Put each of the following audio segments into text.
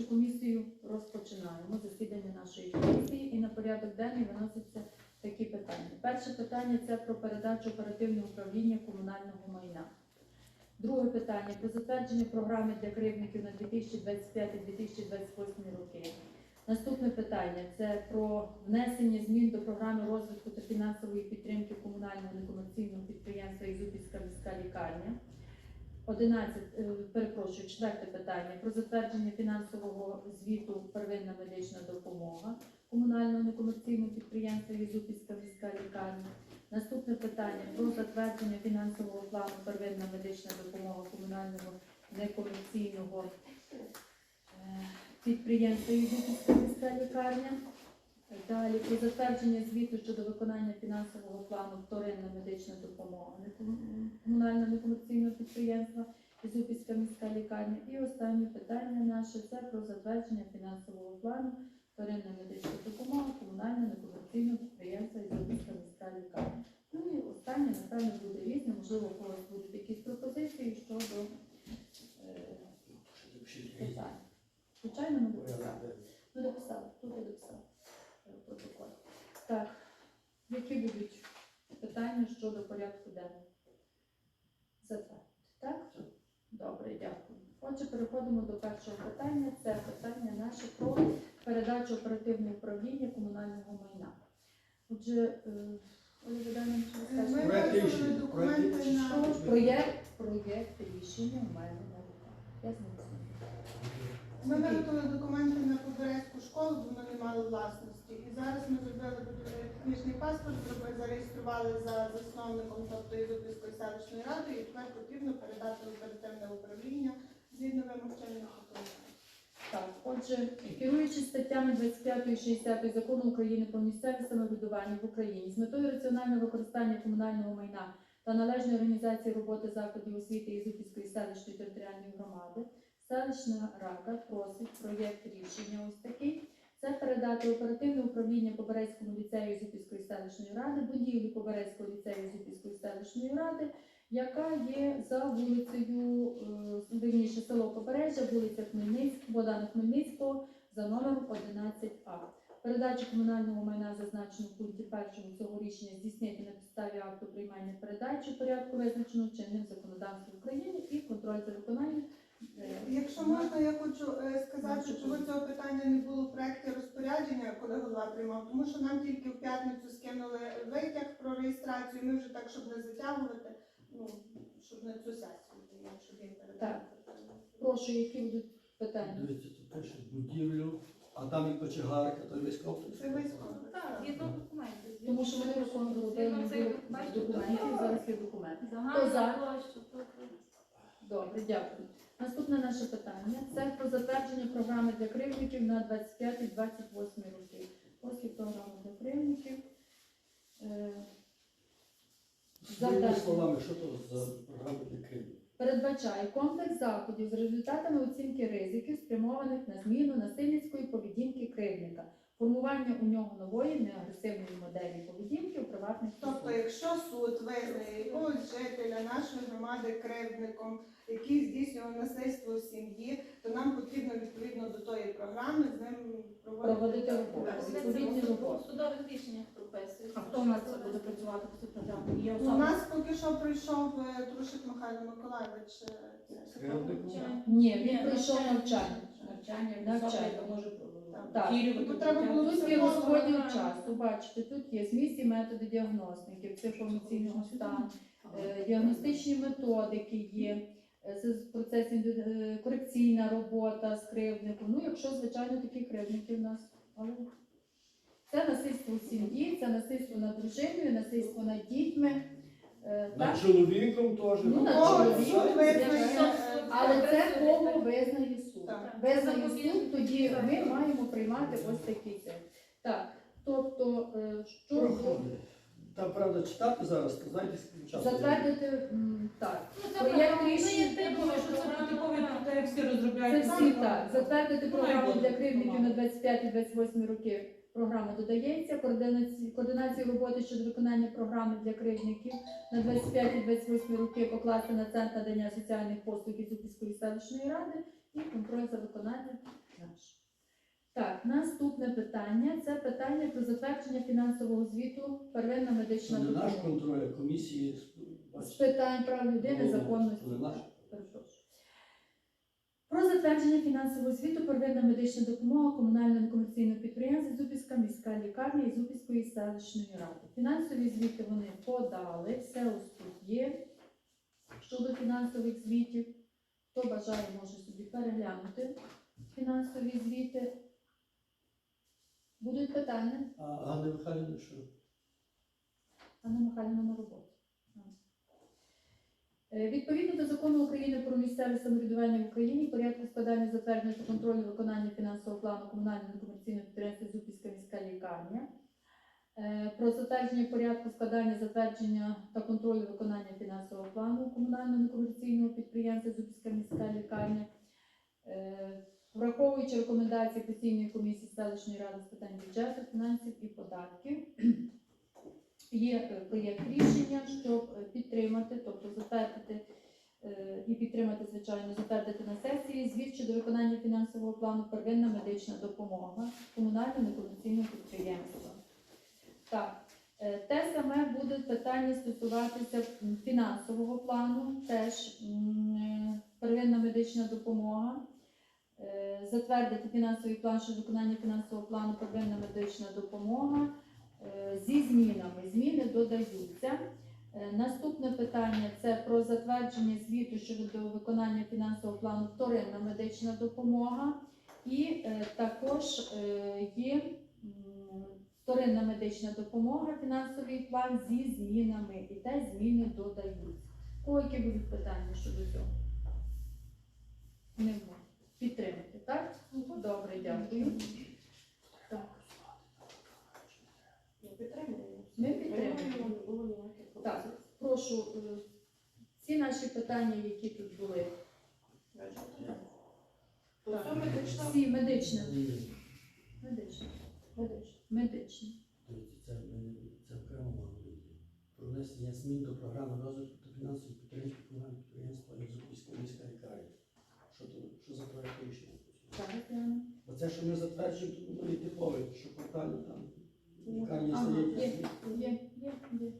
Отже, комісію розпочинаємо засідання нашої комісії і на порядок денний виносяться такі питання. Перше питання це про передачу оперативного управління комунального майна. Друге питання про затвердження програми для кривдників на 2025-2028 роки. Наступне питання це про внесення змін до програми розвитку та фінансової підтримки комунального некомерційного підприємства Ізупільська міська лікарня. 11, е, перепрошую, четверте питання про затвердження фінансового звіту первинна медична допомога комунального некомерційного підприємства Ізупільська міська лікарня. Наступне питання про затвердження фінансового плану первинна медична допомога комунального некомерційного е, підприємства Ізупільська міська лікарня. Далі про затвердження звіту щодо виконання фінансового плану вторинна медична допомога комунального некомерційного підприємства Ізупільська міська лікарня. І останнє питання наше це про затвердження фінансового плану вторинної медична допомога комунального некомерційного підприємства Ізупільська міська лікарня. Ну і останнє, напевно, буде різне, можливо, у когось будуть якісь пропозиції щодо е, питань. Звичайно, ми дописали. Ми дописали, тут я дописала е, протокол. Так, які будуть питання щодо порядку денного? Затвердити, так? Добре, дякую. Отже, переходимо до першого питання. Це питання наше про передачу оперативного управління комунального майна. Отже, е, Ми рішення. документи на проєкт, проєкт рішення у мене на руках. Я знаю. ми виготовили документи на Поберезьку школу, бо ми не мали власності. І зараз ми зробили технічний паспорт, зробили, зареєстрували за засновником, тобто Ізопільської селищної ради, і тепер потрібно передати оперативне управління згідно вимог чинних законодавства. Так, отже, керуючись статтями 25 і 60 закону України про місцеве самоврядування в Україні з метою раціонального використання комунального майна та належної організації роботи закладів освіти Ізупільської селищної територіальної громади, селищна рада просить проєкт рішення ось такий. Це передати оперативне управління Поберезькому ліцею Ізупільської селищної ради, будівлі Поберезького ліцею Ізупільської селищної ради, яка є за вулицею, е, вірніше, село Побережжя, вулиця Хмельницького, Богдана Хмельницького за номером 11А. Передачу комунального майна зазначено в пункті першому цього рішення здійснити на підставі акту приймання передачі порядку визначеного чинним законодавством України і контроль за виконанням. е, Якщо можна, я хочу е, сказати, чому цього питання не було в проєкті розпорядження, коли голова приймав, тому що нам тільки в п'ятницю скинули витяг про реєстрацію. Ми вже так, щоб не затягувати, ну щоб не цю сесію, щоб він передав. Прошу, які будуть питання? Дивіться, тут пише будівлю, а там і кочегарка, то весь комплекс. Це військово. Так, згідно документів. Тому що вони виконували Згідно цих документів, документів, зараз є документи. Хто за? Загальна площа, тобто Добре, дякую. Наступне наше питання це про затвердження програми для кривдників на 25-28 роки. Ось є програма для кривдників. Е, Своїми словами, що то за програма для Криму? передбачає комплекс заходів з результатами оцінки ризиків, спрямованих на зміну насильницької поведінки кривдника, формування у нього нової неагресивної моделі поведінки у приватних Тобто, якщо суд визнає якогось жителя нашої громади кривдником, який здійснював насильство в сім'ї, то нам потрібно відповідно до тої програми з ним проводити, Проводити роботу. в судових рішеннях прописується. А хто у нас буде працювати? Є У особа? нас поки що прийшов е, Трушик Михайло Миколаївич. е, це-? Ні, він пройшов навчання. навчання. Навчання, може Так. Тут треба було так. часу. Бачите, тут є зміст і методи діагностики, психоемоційного стану, е, діагностичні методики є, е, це з процесів е, корекційна робота з кривдником. Ну, якщо, звичайно, такі кривдники в нас. Але це насильство в сім'ї, це насильство над дружиною, насильство над дітьми. е, Над Так? чоловіком теж. Ну, над чоловіком, звичайно. Але це кого визнає суд. Так. Визнає суд, тоді ми маємо приймати ось такий це. Так, тобто, е, що. Там, правда, читати зараз, то знаєте, скільки часу. затвердити м, так. Ну, це Проєкт ну, рішення. Я думаю, що це це типові програма. тексти Це розробляють. всі так. Затвердити Ну, програму для кривдників на програма. 25-28 роки. Програма додається. Координацію роботи щодо виконання програми для кривдників на 25-28 роки покласти на центр надання соціальних послуг Ізупільської селищної ради і контроль за виконанням наш. Так, наступне питання це питання про затвердження фінансового звіту первинна Це медична не наш допомога. контроль, а комісії З питань прав людини, Ну, законності. це не наш. Перепрошую. Про затвердження фінансового звіту первинна медична допомога комунального некомерційного підприємства Зубівська міська лікарня і Зубівської селищної ради. Фінансові звіти вони подали, все ось тут є щодо фінансових звітів. Хто бажає, може собі переглянути фінансові звіти. Будуть питання? А Ганна Михайлівна, що? Анна Михайлівна на роботі. Е, Відповідно до закону України про місцеве самоврядування в Україні, порядку складання затвердження та контролю виконання фінансового плану комунального некомерційного підприємства Зубівська міська лікарня. Е, Про затвердження порядку складання затвердження та контролю виконання фінансового плану комунального некомерційного підприємства Зубівська міська лікарня. Е, Враховуючи рекомендації постійної комісії селищної ради з питань бюджету, фінансів і податків, є е, проєкт рішення, щоб е, підтримати, тобто затвердити е, і підтримати, звичайно, затвердити на сесії звіт щодо виконання фінансового плану первинна медична допомога комунального некомерційного підприємства. Так, е, те саме будуть питання стосуватися фінансового плану, теж е, первинна медична допомога. Е, Затвердити фінансовий план щодо виконання фінансового плану первинна медична допомога е, зі змінами. Зміни додаються. Е, Наступне питання це про затвердження звіту щодо виконання фінансового плану вторинна медична допомога. І е, також е, є вторинна медична допомога, фінансовий план зі змінами. І те зміни додаються. Кого які будуть питання щодо цього? Нема. Підтримати, так? Добре, дякую. Так. Я підтримую. Ми підтримуємо. Не було ніяких Так, пропозицій. прошу, е, всі наші питання, які тут були, То все медична. всі медичні, Ні, медичні, Медична. медичні. дивіться, це, ми- це окремо мало бути. Про внесення змін до програми розвитку та фінансової підтримки комунального підприємства Єзупільська міська лікарня. Що то, що за проект рішення? Я Бо що ми затверджуємо, то воно і типове, що квартально там Ага, є. Є, є, є.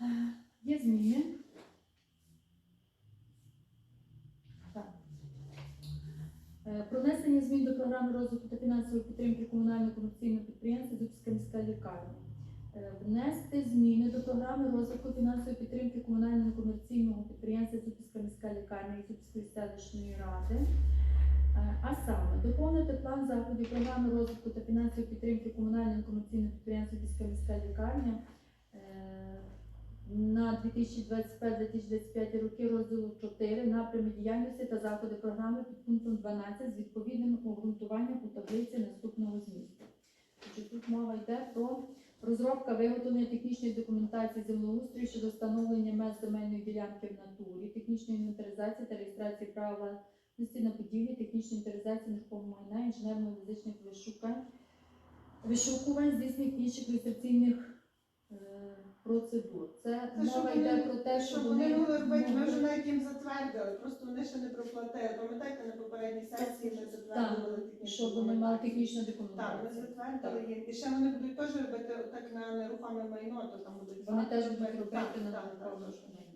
Е, Є зміни. Так. Е, Про внесення змін до програми розвитку та фінансової підтримки комунального комерційного підприємства Зубська міська лікарня. Е, Внести зміни до програми розвитку фінансової підтримки комунального комерційного підприємства Зубська міська лікарня і Зубської селищної ради. Е, А саме доповнити план заходів програми розвитку та фінансової підтримки комунального комерційного підприємства Зубська міська лікарня е, на 2025-2025 роки розділу 4 напрями діяльності та заходи програми під пунктом 12 з відповідним обґрунтуванням у таблиці наступного змісту. Тут мова йде про розробка виготовлення технічної документації землеустрою щодо встановлення меж земельної ділянки в натурі, технічної інвентаризації та реєстрації права будівлі, технічної інвентаризації нерухомого майна, інженерно-фізичних вишукань, вишукувань, здійснення інших реєстраційних е, процедур. Це Це щоб мова вони- йде про те, що Щоб вони могли робити, ми вже навіть їм затвердили, просто вони ще не проплатили. Пам'ятаєте, на попередній сесії ми затвердили технічну щоб вони мали документацію. технічну Так, ми документацію. затвердили їм. І ще вони будуть теж робити так на нерухоме майно, то там будуть Вони теж будуть робити. робити Так, на так, нерухоме майно.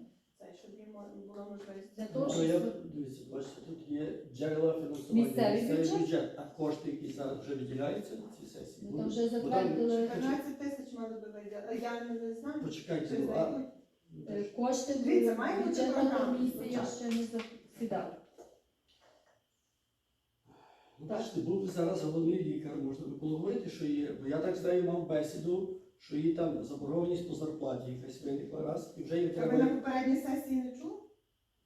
Щоб їм була можливість. Для того, Ну, щоб я, дивіться, бачите, тут є джерела фінансування. Місцевий бюджет. а кошти, які зараз вже виділяються на цій сесії. Будуть? там вже Бо там- затвердили 15 тисяч мали би виділяти. Я не знаю. Почекайте, ну, а... е, кошти. Дивіться, має бути бюджетна програма комісія ще не засідала. Ну, бачите, був зараз головний лікар, можна би було говорити, що є. Бо я так знаю, мав бесіду, що їй там заборгованість по зарплаті якась виникла раз, і вже їй А ви треба. на попередній сесії не чули?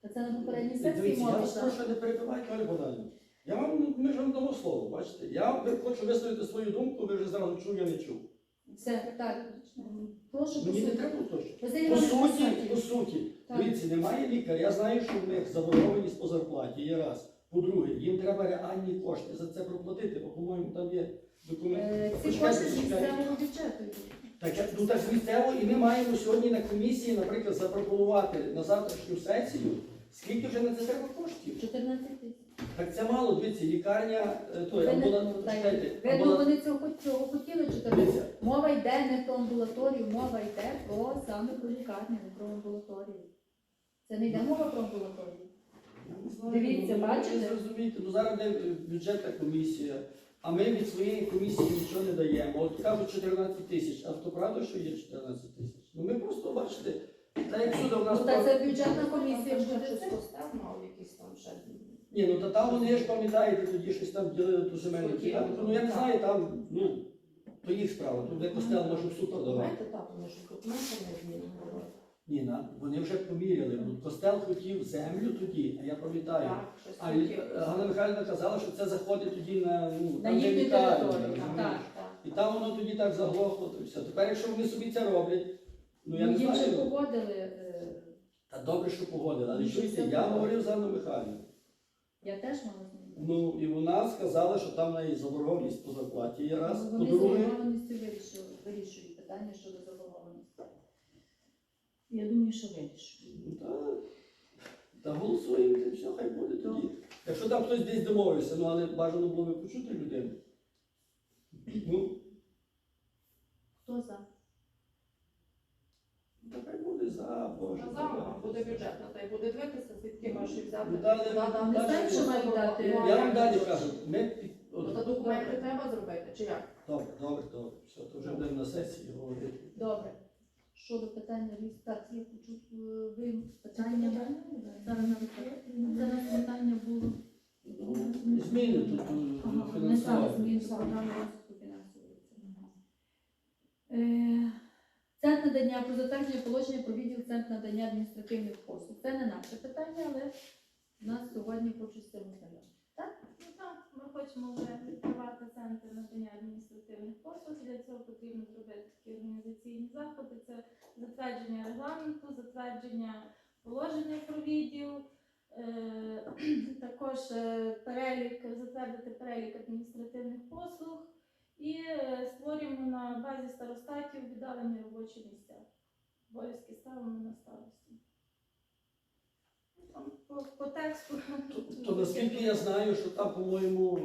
Та це на попередній сесії Дивіться, я мова вас йшла. прошу не перебивайте, Оля Богданівна. Я вам, ми ж вам дамо слово, бачите. Я ви- хочу висловити свою думку, ви вже зразу чув, я не чув. Все, так. Прошу Мені не треба точно. По суті, по суті, Так. дивіться, немає лікаря. Я знаю, що в них заборгованість по зарплаті є раз. По-друге, їм треба реальні кошти за це проплатити, бо, по-моєму, там є документ. Е, Ці Почекайте, кошти з почекайте. місцевого бюджету йдуть. Так, ну так місцево, і ми маємо сьогодні на комісії, наприклад, запропонувати на завтрашню сесію, скільки вже на це треба коштів. 14 тисяч. Так це мало, дивіться, лікарня, е, той, Ви не амбула... чекайте, Видно, амбула- вони цього, цього хотіли чи так? Дивіться, Мова йде не про амбулаторію, мова йде про саме про лікарню, не про амбулаторію. Це не йде мова про амбулаторію. я не знаю, Дивіться, ну, ви бачите? Ну зараз де бюджетна комісія, а ми від своєї комісії нічого не даємо. От кажуть 14 тисяч, а то правда, що є 14 тисяч? Ну ми просто бачите, та як всюди в нас Ну, та це бюджетна комісія буде. щось мав якийсь там ще. Ні, ну та там вони ж пам'ятаєте, тоді щось там ділили ту земельну ділянку. Ну я не знаю, там, ну, то їх справа, тут де костел може в суд подавати. Документи, так, вони ж документи не змінювали. Ні, вони вже поміряли. Ну, костел хотів землю тоді, а я пам'ятаю. А Ганна Михайлівна казала, що це заходить тоді на, ну, На їхню територію. І там воно тоді так заглохло, то все. Тепер, якщо вони собі це роблять, ну я Ну, не їм вже погодили. е, Та добре, що погодили. Але чуєте, я говорив з Анною Михайлівною. Я теж мала з ним. Ну і вона сказала, що там в неї заборгованість по зарплаті є раз. Ну, Вони заборгованістю вирішують питання щодо заборгованості. Я думаю, що вирішують. ну, та, та голосуємо, і все, хай буде тоді. Якщо там хтось десь домовився, ну але бажано було би почути людину. Ну, Хто за? та хай буде за, Боже. А завтра буде бюджетна, та й буде дивитися, звідки ваші взяти. Ну, далі- куди. Не знаю, що мають дати. Я вам далі кажу, ми під... Ну, от- та документи треба зробити, чи як? Добре, добре, добре. Все, то вже будемо на сесії говорити. Добре. Щодо питання реєстрації, хочу е, ви питання. Зараз на Зараз питання було. Зміни тут е, Ми саме зміни програми розвитку фінансової. Е, Центр надання про затвердження положення про відділ центр надання адміністративних послуг. Це не наше питання, але нас сьогодні хочуть з цим ознайомити. Ну так, ми хочемо вже відкривати центр надання адміністративних послуг. Для цього потрібно зробити такі організаційні заходи. Це затвердження регламенту, затвердження положення про відділ, е, також е, перелік, затвердити перелік адміністративних послуг і е, створюємо на базі старостатів віддалені робочі місця. Обов'язки ставимо на старості. Там По, по тексту. То наскільки я знаю, що там, по-моєму,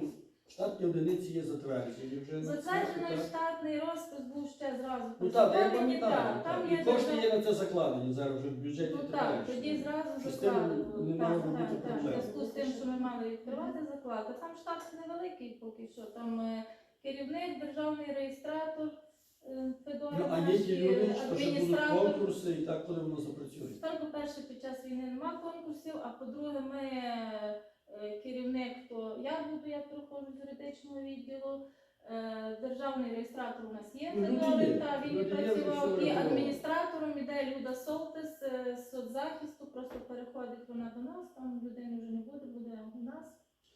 штатні одиниці є затверджені. Вже на Затверджений так? штатний розпис був ще зразу. Ну так, я пам'ятаю. так, Там так. є І кошти є на це закладені зараз вже в бюджеті Ну так, тоді зразу закладено. не Так, бути так, так. В зв'язку з тим, що ми мали відкривати заклад. А там штат невеликий поки що. Там е, керівник, державний реєстратор, Ну, а є ті люди, що ще будуть конкурси і так, коли воно запрацює. Тепер, по-перше, під час війни нема конкурсів, а по-друге, ми е, е, керівник, то я буду, я переходжу з юридичного відділу. е, Державний реєстратор у нас є Ну, люди та він є, працював. І адміністратором іде Люда Солтес е, з соцзахисту, просто переходить вона до нас, там людини вже не буде, буде у нас.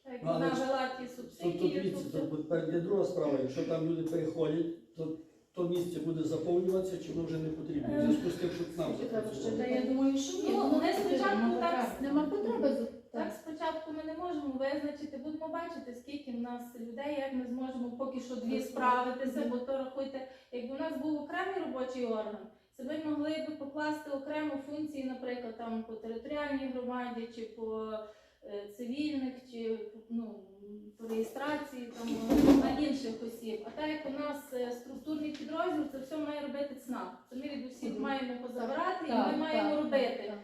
Так, Ну, вона вела ті Тобто, субсидії. дивіться, то все. то тепер є друга справа. Якщо там люди переходять, то то місце буде заповнюватися, чи воно вже не потрібно. В зв'язку з тим, що нам ще Та я думаю, що ні. Ну, воно ми спочатку так-. Нема потреби. Так, спочатку ми не можемо визначити, будемо бачити, скільки в нас людей, як ми зможемо поки що дві справитися, бо то рахуйте, якби у нас був окремий робочий орган, це ми могли б покласти окрему функції, наприклад, там по територіальній громаді чи по е, цивільних, чи ну, по реєстрації там, на інших осіб. А так як у нас е, структурний підрозділ, це все має робити ЦНАП. Це ми від усіх маємо позабирати і Так, ми маємо так, робити. так.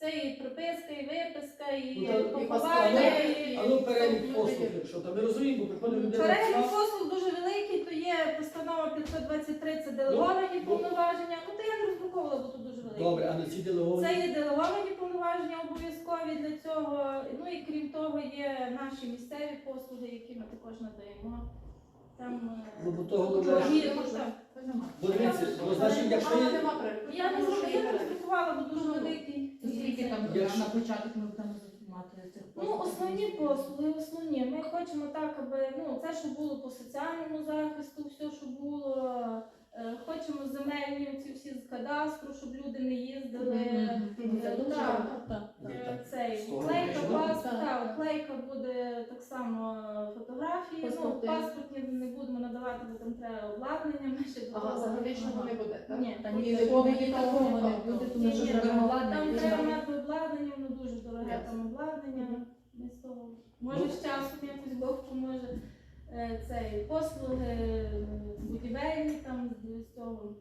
Це і приписка, і виписка, і Ну, поховання, і... А ну перелік послуг, якщо там ми розуміємо, приходить людина. Перелік послуг дуже великий, то є постанова 523, це делеговані Ну, ну. повноваження. Ну, то я не роздруковувала, бо тут дуже великий. Добре, а на ці делеговані. Це є делеговані повноваження обов'язкові для цього. Ну і крім того, є наші місцеві послуги, які ми також надаємо. Там е, Ну, бо того ну, ні, ну, так. Бо дивіться, бо значить, якщо є. Я не зробила, роздрукувала, бо дуже великий. То скільки там Якщо- на початок ми будемо мати цих Ну, основні послуги, основні. Ми хочемо так, аби ну це, що було по соціальному захисту, все, що було. Е, Хочемо земельні ці всі з кадастру, щоб люди не їздили. Е. Е, Цей клейка, клейка буде так само фотографії. Ну, паспортні не будемо надавати, бо там треба обладнання. Ми ще Ага, заграничного не буде, так? Ні, там. Треба мати обладнання, воно дуже дороге там обладнання. Того. Може, Ну. з часом якось Бог поможе. Е, Цей послуги е, будівельні там з цього.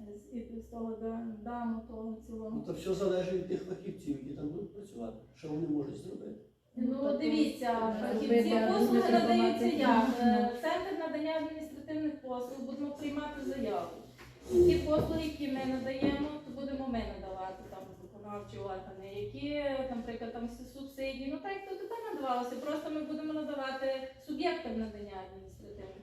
е, З, і з того да- даму того Ну то все залежить від тих фахівців, які там будуть працювати. Що вони можуть зробити? Ну, тобто, дивіться, е, фахівці послуги надаються як? Центр надання адміністративних послуг будемо приймати заяву. Ті послуги, які ми надаємо, то будемо ми надавати там виконавчі органи, які, наприклад, там субсидії, ну так то тепер надавалося, просто ми будемо надавати суб'єктам надання адміністративних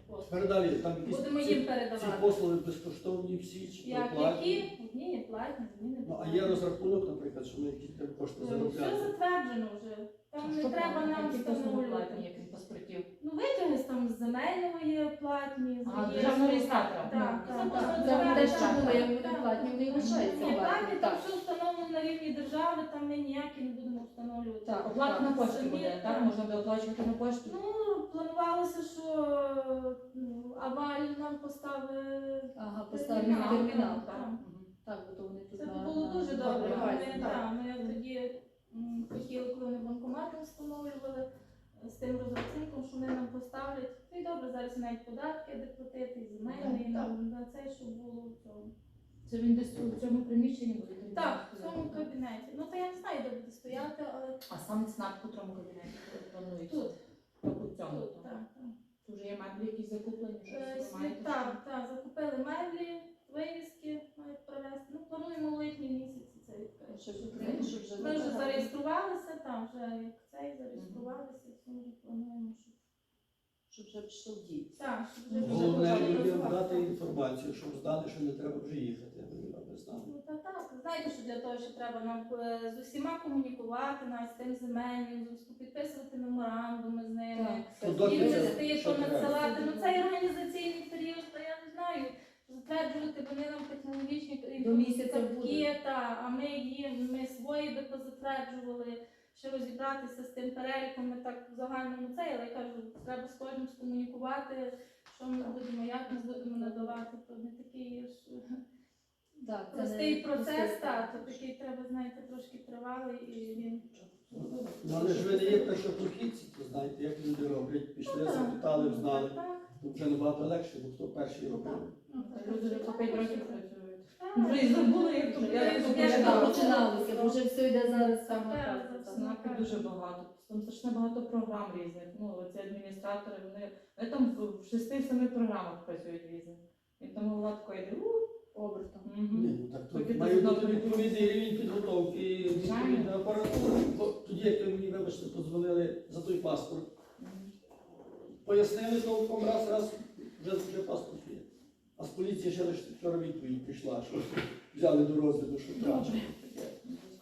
послуг. Тепер далі там якісь Будемо ці- їм ці передавати. послуги безкоштовні всі чи Як платні? які? Одні є платні, одні не Ну а платні. є розрахунок, наприклад, що ми які треба кошти Е, Все затверджено вже. Там не треба нам встановлювати. яким паспортів. Ну, витяги з там з земельного є платні, з А, реєстру. державного реєстратора. Так, Ну, так, так, так. Це те, що було, як вони платні, вони і лишаються Ні, платні. платні, там Так. все встановлено на рівні держави, там ми ніякі не будемо встановлювати. Так, Оплата на пошті Самі, буде, так. так? Можна буде оплачувати на пошті. Ну, планувалося, що ну, аваль нам поставили. Ага, поставлю на термінал. так, Так, так. Бо то вони тут Це на- було на- дуже на добре. Ми, так, ми тоді м, хотіли, коли вони банкомати встановлювали з тим розрахунком, що вони нам поставлять. Ну і добре, зараз навіть податки де платити, і земельні, і на, на це, що було в цьому. Це він десь у цьому приміщенні буде? термінал Так, в цьому кабінеті. Ну то я не знаю, де буде стояти, але А сам ЦНАП в котрому кабінеті планується? тут, у цьому. тут, так. так. Тут вже є меблі якісь закуплені, Е, щось ви маєте? Так, так, закупили меблі, вивіски мають провести. Ну, плануємо у липні місяці це відкрити. Вже- вже Ми вже зареєструвалися, там вже як цей зареєструвалися, вже плануємо, щоб Щоб вже пішло в дію. так, щоб вже Ну, Головне почали людям дати інформацію, щоб знали, що не треба вже їхати, аби знали. Ну та так, знаєте, що для того, що треба нам е, з усіма комунікувати, навіть з тим земельним, з підписувати меморандуми з ними. Так, Ну, доки Їм це- листи що треба? понадсилати. Ну цей організаційний період, то я не знаю. Затверджувати вони нам технологічні До місяця буде. та, а ми їм ми свої би позатверджували, ще розібратися з тим переліком, ми так в загальному це, але я кажу, треба з кожним скомунікувати, що ми будемо, як ми будемо надавати, то не такий ж Так, простий не процес, так, то такий треба, знаєте, трошки тривалий і він. Ну, але ж ви не є першопрохідці, то знаєте, як люди роблять, пішли, Ну, запитали, знали. Так, так. Вже набагато легше, бо хто перший робив. Ну, Люди вже по так, 5 років працюють. Вже і забули, як то починалося. починалося, бо вже все йде зараз саме Так, так. Дуже багато. Там страшно багато програм різних. Ну, ці адміністратори, вони, вони там в шести-семи програмах працюють різних. І голова така йде, у, Обертом. Ні, ну так Поки ти має бути відповідний рівень підготовки, відповідна апаратура. Бо тоді, як ви мені, вибачте, подзвонили за той паспорт, Мгм. пояснили толком раз, раз, вже, вже паспорт є. А з поліції ще лише вчора відповідь прийшла, що взяли до розгляду, що втрачено.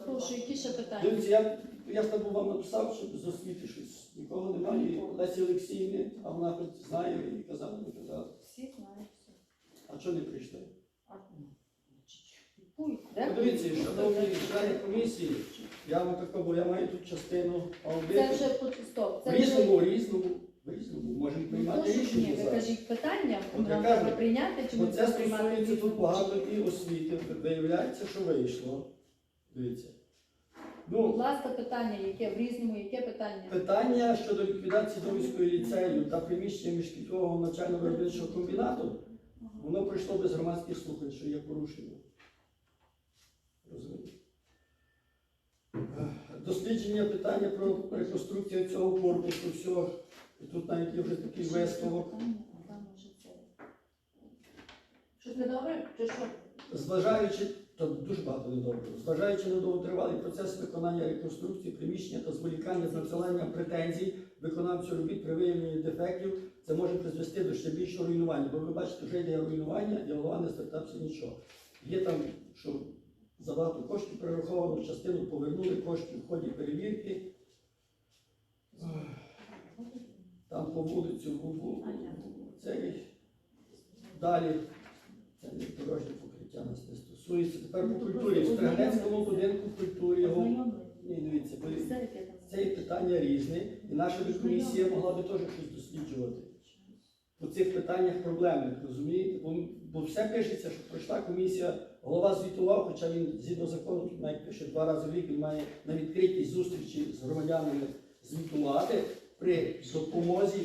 Прошу, які ще питання? Дивіться, я, я ж там вам написав, щоб з освіти щось. Нікого немає. І Лесі Олексіївни, а вона хоч знає і казала, не казала. Всі знають все. А чого не прийшли? А, Пуй, де? Подивіться, шановні члени комісії, я вам тако, бо я маю тут частину Це аудиту. вже стоп. В Це вже різному, різному, в різному можемо Ну, приймати що ні, рішення ви зараз. кажіть питання, От я нам кажу, треба прийняти, чи Бо це приймати стосується тут багато і освіти. Виявляється, що вийшло. Дивіться. Будь Ну, ласка, питання, яке в різному, яке питання? питання щодо ліквідації Домівської ліцею та приміщення міжкільцевого навчально-виробничого комбінату, воно пройшло без громадських слухань, що є порушення. Розумієте? Е, Дослідження питання про реконструкцію цього корпусу, всього. І тут навіть є вже такий висновок. Щось недобре? Чи що? Зважаючи, то дуже багато недоброго, зважаючи на довготривалий процес виконання реконструкції приміщення та зволікання з надсиланням претензій виконавцю робіт при виявленні дефектів, це може призвести до ще більшого руйнування. Бо ви бачите, вже йде руйнування, і голова не звертався нічого. Є там, що забагато коштів перераховано, частину повернули коштів в ході перевірки. Там по вулицю був цей. Далі це дорожнє покриття нас не стосується. Тепер по культурі. В Стригнецькому будинку культури його. Ні, дивіться, це питання різне, і наша комісія могла би теж щось досліджувати. По цих питаннях проблемних, розумієте? Бо, бо все пишеться, що пройшла комісія, голова звітував, хоча він згідно закону тут навіть пише два рази в рік, він має на відкритій зустрічі з громадянами звітувати при допомозі.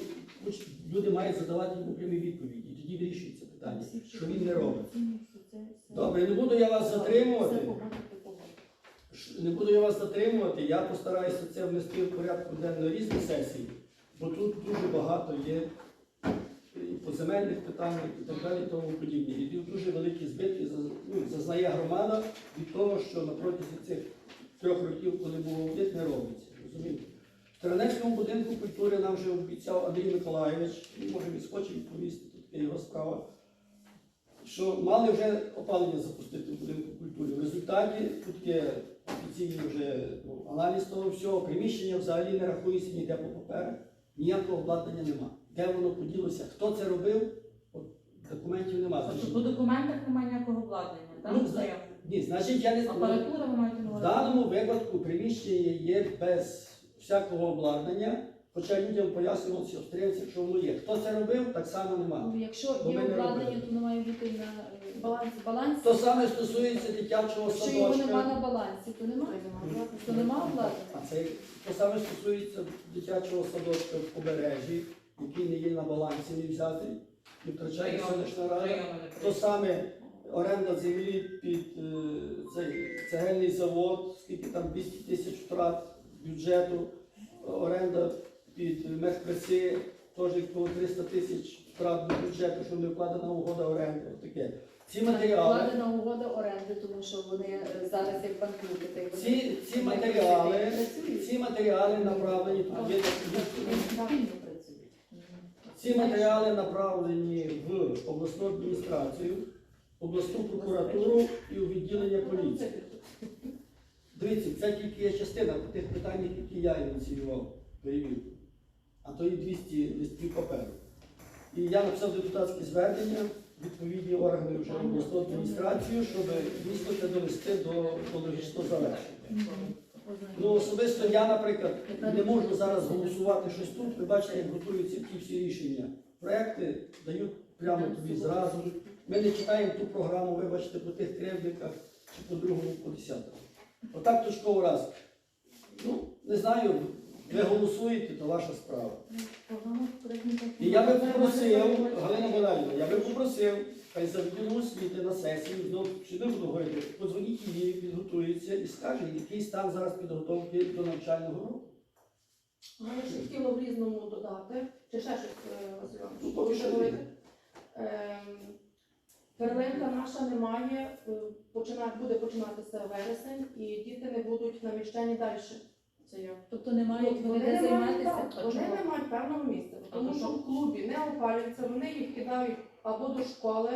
Хоч Люди мають задавати йому прямі відповіді, і тоді вирішується питання, що він не робить. Добре, не буду я вас затримувати. Не буду я вас затримувати, я постараюся це внести в порядку денного різних сесій, бо тут дуже багато є і по земельних питаннях і так далі, і тому подібне. І дуже великі збитки ну, зазнає громада від того, що на протязі цих трьох років, коли був аудит, не робиться. Розумієте? В Тернецькому будинку культури нам вже обіцяв Андрій Миколайович, він може відскочить відповісти, тут є його справа що мали вже опалення запустити в будинку культури. В результаті тут є офіційний вже ну, аналіз того всього. Приміщення взагалі не рахується ніде по паперах, ніякого обладнання нема. Де воно поділося, хто це робив, от, документів нема. Тобто по документах немає ніякого обладнання, Ну, так? зна- Ні, значить, я не. Апаратура ви маєте на В увазі? даному випадку приміщення є без всякого обладнання, хоча людям пояснювалося австрійцям, що воно є. Хто це робив, так само нема. Ну, Якщо Бо є ми не обладнання, робили. то воно має бути на е, балансі. балансі. То саме стосується дитячого Якщо його нема садочка. на балансі, то немає. То нема обладнання. А це то саме стосується дитячого садочка в побережжі, який не є на балансі не взятий, і втрачає селищна рада. То саме оренда землі під е, цей цегельний завод, скільки там 200 тисяч втрат бюджету, оренда під мехпреси, теж коло 300 тисяч втрат до бюджету, що не вкладена угода оренди. Таке. Ці матеріали. Вкладена угода оренди, тому що вони е, зараз як банкрути. та й вони Ці, ці матеріали, ці матеріали направлені, тут є такі спільно працюють. Ці матеріали направлені в обласну адміністрацію, обласну прокуратуру і у відділення поліції. Дивіться, це тільки є частина тих питань, які я ініціював перевірку. А то і 200 листків паперу. І я написав депутатське звернення, відповідні органи вже обласну адміністрацію, щоб дійсно це довести до, логічного завершення. Ну, особисто я, наприклад, не можу зараз голосувати щось тут. Ви бачите, як готуються ті всі рішення. Проекти дають прямо тобі зразу. Ми не читаємо ту програму, вибачте, по тих кривдниках чи по другому, по десятому. Отак точково раз. Ну, не знаю, ви голосуєте, то ваша справа. І я би попросив, Галина Богданівна, я би попросив, хай за відділом освіти на сесії, знову чи не буду говорити, подзвоніть їй, підготується і скаже, який стан зараз підготовки до навчального року. У ще хотіла в різному додати, чи ще щось, е, Василь Іванович, Ну? Ем, Перлинка наша немає, е, буде починатися вересень, і діти не будуть наміщені далі. Це як? Тобто не мають вони Вони де не мають, займатися. так, вони не мають певного місця, А тому то що що? в клубі не опалюються, вони їх кидають або до школи.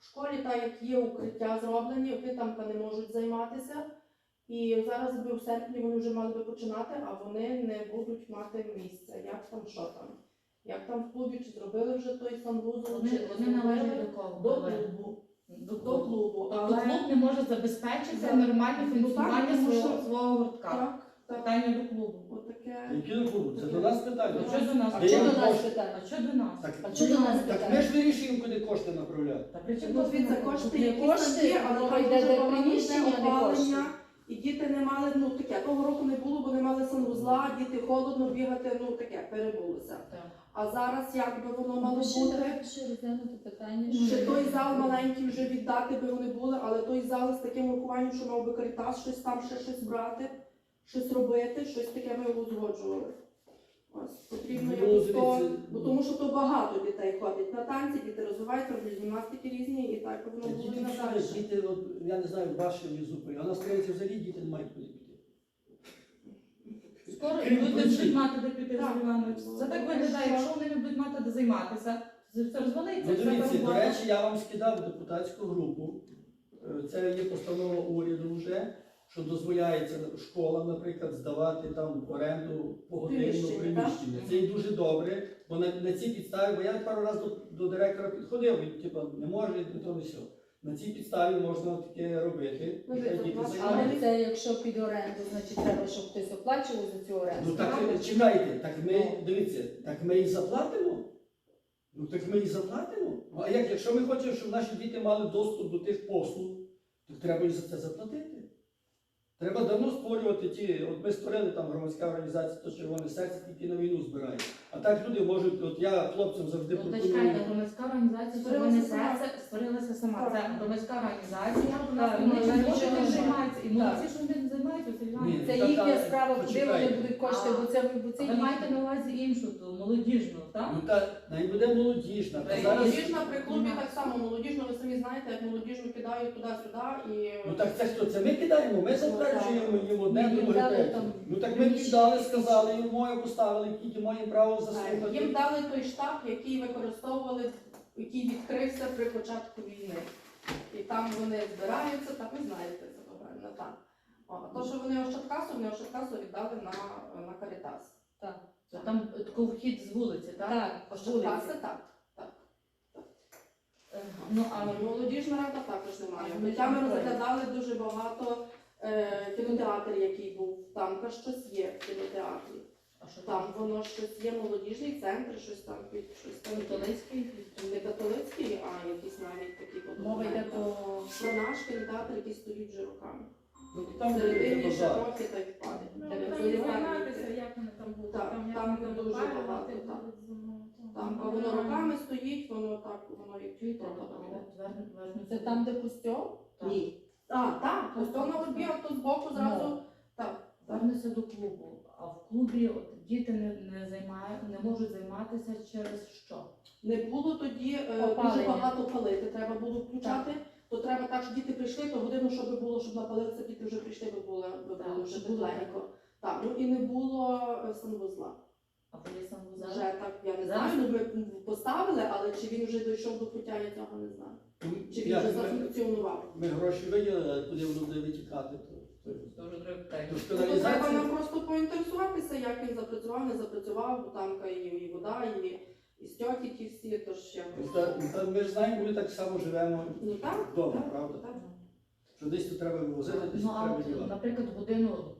В школі, так як є укриття зроблені, там не можуть займатися. І зараз би в серпні вони вже мали би починати, а вони не будуть мати місця. Як там, що там? Як там в клубі, чи зробили вже той санвузол, чи Вони, не належать зробили? до кого? до клубу. До До клубу. Тобто Але клуб не може забезпечити За- нормальне Ну, функціонування тому свого, що- свого гуртка. так, так, Питання до клубу. отаке. Які до клубу? Це до нас питання. А що до нас? А що до нас питання? А що до нас? Так, А що до нас так питання? ми ж вирішуємо, куди кошти направляти. Та при чому тут дивіться, ми- кошти якісь кошти, є, але там йде дуже багато приміщення, йде не опалення. І діти не мали, ну таке, того року не було, бо не мали санвузла, діти холодно бігати, ну таке, перебулося. Так. А зараз як би воно мало ще бути? ще розглянути питання. Ще той зал маленький вже віддати би вони були, але той зал з таким урахуванням, що мав би карітас, щось там ще щось брати, щось робити, щось таке ми узгоджували. Ось потрібно Ну, якось то, дивіться, бо тому що то багато дітей ходить на танці, діти розвиваються, роблять гімнастики різні, і так воно було і Діти, надалі. всюди, діти, от, я не знаю, ваші зупини, а на взагалі діти не мають куди піти. Скоро Крім люди будуть мати де піти, Так. Це так виглядає, Що? якщо вони не будуть мати де займатися, це все розвалиться. Ну, дивіться, до речі, я вам скидав депутатську групу. Е, Це є постанова уряду вже, що дозволяється школам, наприклад, здавати там в оренду погодинну Приміщення. Це і дуже добре, бо на, на цій підставі, бо я пару разів до, до директора підходив, він типу, не може, не то не сьо. На цій підставі можна таке робити. Ну, і діти власне, займаються. Але це якщо під оренду, значить треба, щоб хтось оплачував за цю оренду. Ну так чекайте, так ми дивіться, так ми і заплатимо. Ну так ми і заплатимо. Ну, а як, якщо ми хочемо, щоб наші діти мали доступ до тих послуг, то треба і за це заплатити. Треба давно створювати ті, от ми створили там громадська організація, то червоне серце, які на війну збирають. А так люди можуть, от я хлопцям завжди Ну, та пропоную. чекайте, громадська організація Створилася Червоне сама. серце створилася сама. Це громадська організація. Вони нас ж не займаються. І Так. молодці, що вони займаються, це Ні. їхня справа, куди вони почекайте. будуть кошти, бо це бо це Ви їхня. маєте на увазі іншу, ту молодіжну, так? Ну та навіть буде молодіжна. Та зараз Молодіжна при клубі так само молодіжну, ви самі знаєте, як молодіжну кидають туди-сюди і ну так це хто? Це ми кидаємо, ми затверджуємо їм одне, друге, дали третє. там Ну так ми віддали, сказали, їм моє поставили, тільки маємо право їм заслухати. дали той штаб, який використовували, який відкрився при початку війни. І там вони збираються, так ви знаєте це правильно, так. О, А то, що вони Ощадкасу, вони Ощадкасу віддали на, на Карітас. Так. Це там такий вхід з вулиці, так? Так, Ощадкаси так. Е, Ну, а А молодіжна рада також немає. Ми Хоча ми розглядали дуже багато е, кінотеатр, який був. Там та щось є в кінотеатрі. а що Там воно щось є, молодіжний центр, щось там під щось там. Католицький? Не католицький, а якийсь навіть от Мова йде про про наш кінотеатр, який стоїть вже роками. Ну, там буде Середині ще трохи та й впаде. Ну, не займатися, як вони там будуть. Так, як там вони дуже опалювати багато, будуть так. зимою, то Там а воно роками стоїть, воно так, воно як Чуєте, трохи там. це там, де костьол? Ні. А, так, ось то на одбі, а то збоку зразу. Так. Вернуся до клубу. А в клубі от, діти не, не, займають, не можуть займатися через що? Не було тоді е, Опалення. дуже багато палити, треба було включати. То треба так, що діти прийшли, то годину, щоб було, щоб напалилися, діти вже прийшли, би було, би Так, було вже щоб було тепленько. Так, ну і не було е, санвузла. А коли сам Вже вузол? так, я не Зараз? знаю, ну ми поставили, але чи він вже дійшов до пуття, я цього не знаю. Чи він вже ми- зафункціонував. Ми гроші виділили, а куди воно буде витікати, то, то Це вже друге питання. Тож Ну, то треба каналізація. нам просто поінтересуватися, як він запрацював, не запрацював, бо там і, і вода, і, і стьоки ті всі, тож Ну, якось. та- та Ми ж знаємо, ми так само живемо Ну так, вдома, так, правда? так. Що десь тут треба вивозити, десь Ну, тут а треба от, дівати. наприклад, годину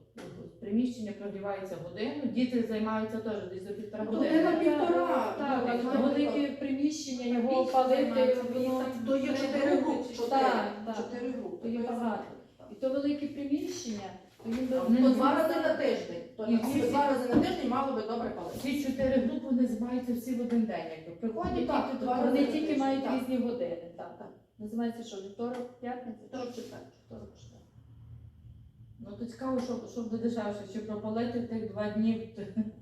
приміщення прогрівається годину, діти займаються теж десь до півтора години. Година півтора. Так, ну, знаєте, велике приміщення, його Більше опалити, воно там То є чотири групи, чотири, Так, так. чотири групи. то є багато. І то велике приміщення, то По два рази на тиждень. То І два рази на тиждень мало би добре палити. Ці чотири групи вони займаються всі в один день. Якби приходять, так, діти два вони тільки мають різні години. Так, так. Називається що, вівторок, п'ятниця? Тож четвер. Вівторок, четвер. Ну то цікаво, що, що буде дешевше, чи пропалити тих два дні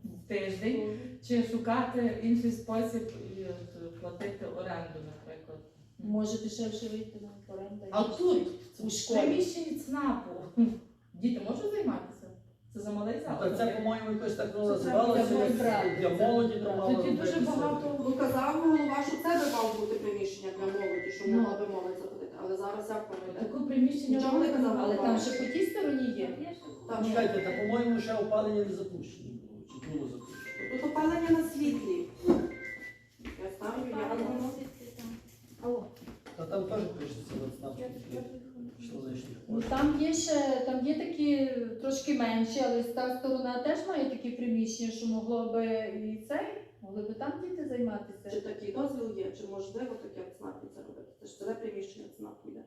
в тиждень, чи шукати інший спосіб і от, платити оренду, наприклад. Може дешевше вийти на оренду. А тут, у приміщенні ЦНАПу, діти можуть займатися? Це за малий Ну, зал. так це, по-моєму, якось так воно називалося, треба як брати. для молоді, то мало Тоді дуже робитися. багато Ну казав голова, що це би мав бути приміщення для молоді, що Ну. могла би молодь заходити. Але зараз як йде? таке приміщення. Нічого не казали. Але там ще по тій стороні є. Ще Там Чекайте, та, по-моєму, ще опалення не запущено було, чи було запущено. Тут опалення на світлі. Я ставлю, я. Та там теж пишеться от знак що лишніх Ну там є ще там є такі трошки менші, але та сторона теж має такі приміщення, що могло би і цей, могли би там діти займатися. Чи такий дозвіл є, чи можливо таке в ЦНАПі це робити? Це ж це приміщення ЦНАПу йде.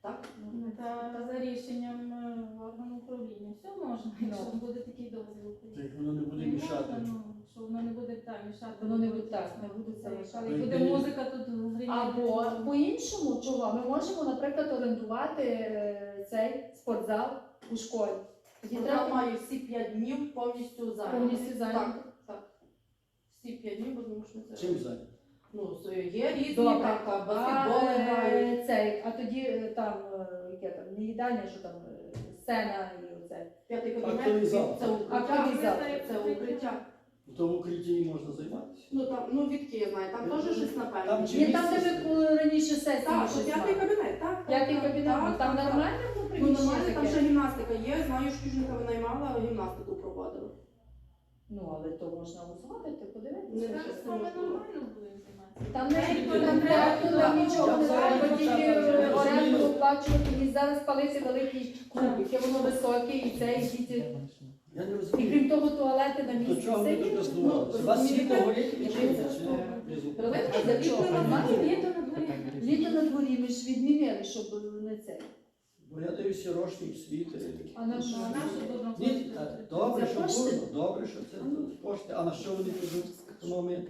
Так? Ну, Та за рішенням е, органу управління. Все можна, якщо буде такий дозвіл. Так воно не буде Не мішати. можна, ну, Що воно не буде так мішати. Воно не буде так, не буде це мішати. Але буде Ну, і- музика тут. Або по-іншому, чого? Ми можемо, наприклад, орендувати е, цей спортзал у школі. Тоді Вона треба має всі 5 днів повністю зайняти. повністю зайняти. Так, так. Всі 5 днів, бо тому що це. Чим зайняти? Ну, є різні, Добре. так, баскетболи. Цей, а тоді е, там, е, яке там, не їдальня, що там, е, сцена і оце. П'ятий кабінет, це Актовий укриття. зал. Це укриття. В тому укритті можна займатися. Ну, там, ну, відки я знаю, там теж щось напевно. Там чи Ні, там, де ви раніше сесії Так, щось п'ятий кабінет, так. П'ятий так, кабінет, так, там так, нормально було Ну, приміщення нормально, там ще таке? гімнастика є, знаю, що Южника винаймала, гімнастику проводила. Ну, але то можна узгодити, Не подивитися. так. Там це. саме нормально буде не Там не треба. там нічого не треба, тільки оренду оплачувати. І зараз палиться великий клуб, яке воно високе, і це, і діти. Я не І розумію. крім того, туалети на До місці. чого Все ми є. тут роздувалися? У вас розумієте, світло горить і я чи ні? що? внизу? Прилипка А для чого? Знаєте, знаєте? Літо на дворі. Літо на дворі ми ж відмінили, щоб не це. Бо я даю сірошник світи. А на що? Ні, е, добре, що кошти? дурно, добре, що це кошти. А на що вони підуть? Тому ми